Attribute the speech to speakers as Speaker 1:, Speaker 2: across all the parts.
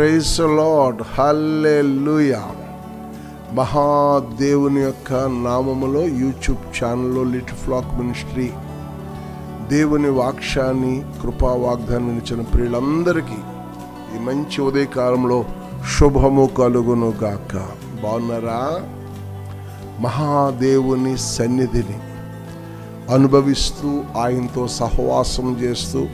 Speaker 1: Price lord హల్లెలూయా మహాదేవుని యొక్క నామములో యూట్యూబ్ ఛానల్లో లిటిల్ ఫ్లాక్ మినిస్ట్రీ దేవుని వాక్యాన్ని కృపా వాగ్దానం ఇచ్చిన ప్రియులందరికీ ఈ మంచి ఉదయకాలంలో శుభము కలుగును గాక. బాగున్నారా? మహాదేవుని సన్నిధిని అనుభవిస్తూ ఆయనతో సహవాసం చేస్తూ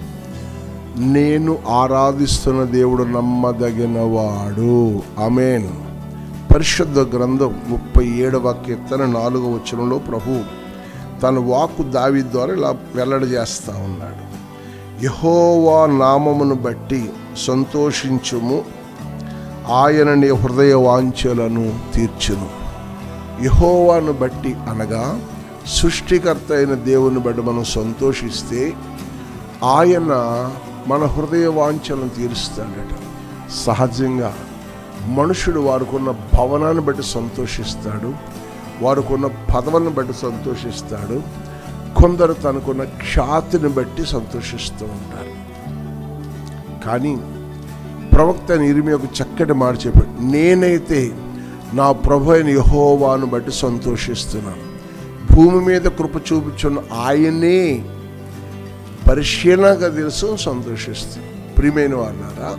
Speaker 1: నేను ఆరాధిస్తున్న దేవుడు నమ్మదగినవాడు. అమేన్ పరిశుద్ధ గ్రంథం ముప్పై ఏడవ కీర్తన నాలుగవ వచనంలో ప్రభు తన వాక్కు దావి ద్వారా ఇలా వెల్లడి చేస్తూ ఉన్నాడు. యహోవా నామమును బట్టి సంతోషించుము ఆయన నీ హృదయ వాంఛలను తీర్చును. యహోవాను బట్టి అనగా సృష్టికర్త అయిన దేవుని బట్టి మనం సంతోషిస్తే ఆయన మన హృదయ వాంఛలను తీరుస్తాడట. సహజంగా మనుషుడు వారికున్న భవనాన్ని బట్టి సంతోషిస్తాడు వారికున్న పదవులను బట్టి సంతోషిస్తాడు కొందరు తనకున్న ఖ్యాతిని బట్టి సంతోషిస్తూ ఉంటారు. కానీ ప్రవక్త ఇరిమి ఒక చక్కటి మాట చెప్పాడు నేనైతే నా ప్రభు అయిన యహోవాను బట్టి సంతోషిస్తున్నాను. భూమి మీద కృప చూపించున్న ఆయనే పరిశీలనగా తెలుసు సంతోషిస్తుంది. ప్రియమైన వాళ్ళారా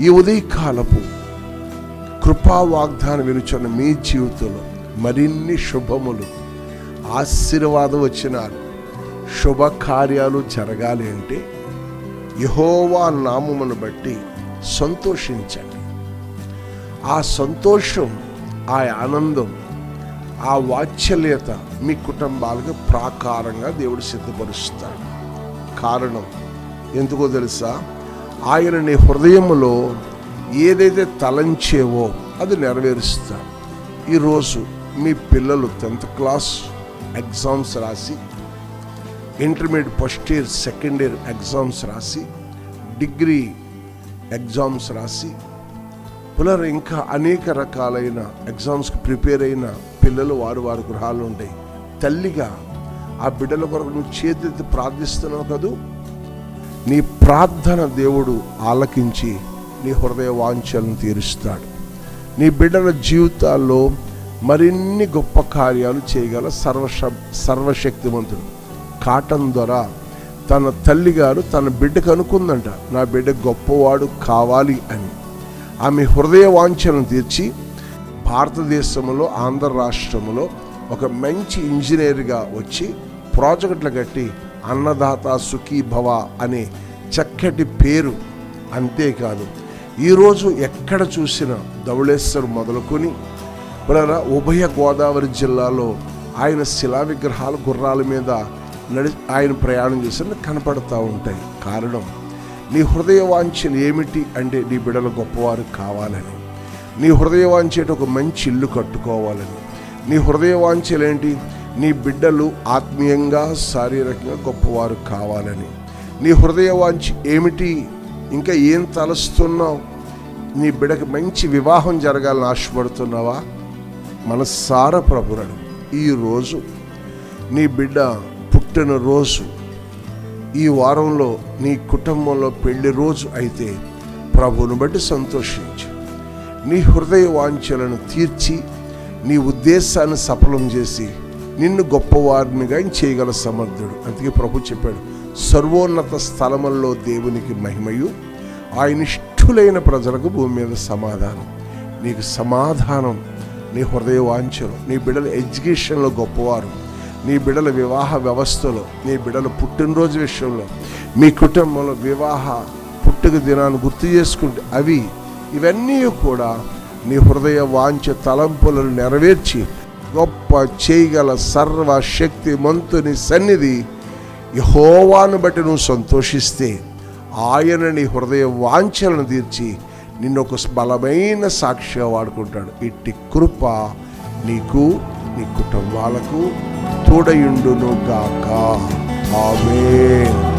Speaker 1: ఈ ఉదయకాలపు కృపా వాగ్దానం విలుచున్న మీ జీవితంలో మరిన్ని శుభములు ఆశీర్వాదం వచ్చినారు. శుభకార్యాలు జరగాలి అంటే యహోవా నామమును బట్టి సంతోషించండి. ఆ సంతోషం ఆ ఆనందం ఆ వాత్సల్యత మీ కుటుంబాలకు ప్రాకారంగా దేవుడు సిద్ధపరుస్తాడు కారణం ఎందుకో తెలుసా? ఆయన నీ హృదయంలో ఏదైతే తలంచేవో అది నెరవేరుస్తాడు ఈరోజు మీ పిల్లలు టెన్త్ క్లాస్ ఎగ్జామ్స్ రాసి intermediate first year second year exams రాసి డిగ్రీ ఎగ్జామ్స్ రాసి పునర్ ఇంకా అనేక రకాలైన ఎగ్జామ్స్కి ప్రిపేర్ అయిన పిల్లలు వారు వారి గృహాలు ఉంటాయి తల్లిగా ఆ బిడ్డల కొరకు నువ్వు చేతి ప్రార్థిస్తున్నావు కదూ. నీ ప్రార్థన దేవుడు ఆలకించి నీ హృదయ వాంఛలను తీరుస్తాడు. నీ బిడ్డల జీవితాల్లో మరిన్ని గొప్ప కార్యాలు చేయగల సర్వశ సర్వశక్తివంతుడు. కాటన్ ద్వారా తన తల్లిగారు తన బిడ్డకు అనుకుందంట నా బిడ్డ గొప్పవాడు కావాలి అని. ఆమె హృదయ వాంఛలను తీర్చి భారతదేశంలో ఆంధ్ర రాష్ట్రంలో ఒక మంచి ఇంజనీర్గా వచ్చి ప్రాజెక్టులు కట్టి అన్నదాత సుఖీ భవ అనే చక్కటి పేరు అంతేకాదు. ఈరోజు ఎక్కడ చూసినా ధవళేశ్వర్ మొదలుకొని ఉభయ గోదావరి జిల్లాలో ఆయన శిలా విగ్రహాలు గుర్రాల మీద నడి ఆయన ప్రయాణం చేసిన కనపడతా ఉంటాయి. కారణం నీ హృదయ వాంఛలు ఏమిటి అంటే నీ బిడ్డలు గొప్పవారు కావాలని. నీ హృదయ వాంఛేట ఒక మంచి ఇల్లు కట్టుకోవాలని. నీ హృదయ వాంఛలేంటి నీ బిడ్డలు ఆత్మీయంగా శారీరకంగా గొప్పవారు కావాలని. నీ హృదయ వాంఛ ఏమిటి? ఇంకా ఏం తలస్తున్నావు? నీ బిడ్డకి మంచి వివాహం జరగాలని ఆశపడుతున్నావా? మనసార ప్రభురడు ఈరోజు నీ బిడ్డ పుట్టినరోజు ఈ వారంలో నీ కుటుంబంలో పెళ్ళి రోజు అయితే ప్రభువును బట్టి సంతోషించు. నీ హృదయ వాంఛలను తీర్చి నీ ఉద్దేశాన్ని సఫలం చేసి నిన్ను గొప్పవారినిగా చేయగల సమర్థుడు. అందుకే ప్రభు చెప్పాడు సర్వోన్నత స్థలముల్లో దేవునికి మహిమయు. ఆయన ఇష్టులైన ప్రజలకు భూమి మీద సమాధానం. నీకు సమాధానం నీ హృదయ వాంఛలు నీ బిడ్డల ఎడ్యుకేషన్లో గొప్పవారు నీ బిడ్డల వివాహ వ్యవస్థలో నీ బిడ్డల పుట్టినరోజు విషయంలో మీ కుటుంబంలో వివాహ పుట్టుక దినాన్ని గుర్తు చేసుకుంటే అవి ఇవన్నీ కూడా నీ హృదయ వాంఛ తలంపులను నెరవేర్చి గొప్ప చేయగల సర్వ శక్తి మంతుని సన్నిధి యహోవాను బట్టి నువ్వు సంతోషిస్తే ఆయన నీ హృదయ వాంఛలను తీర్చి నిన్ను ఒక బలమైన సాక్షిగా వాడుకుంటాడు. ఇట్టి కృప నీకు నీ కుటుంబాలకు తోడయుండును గాక. ఆమె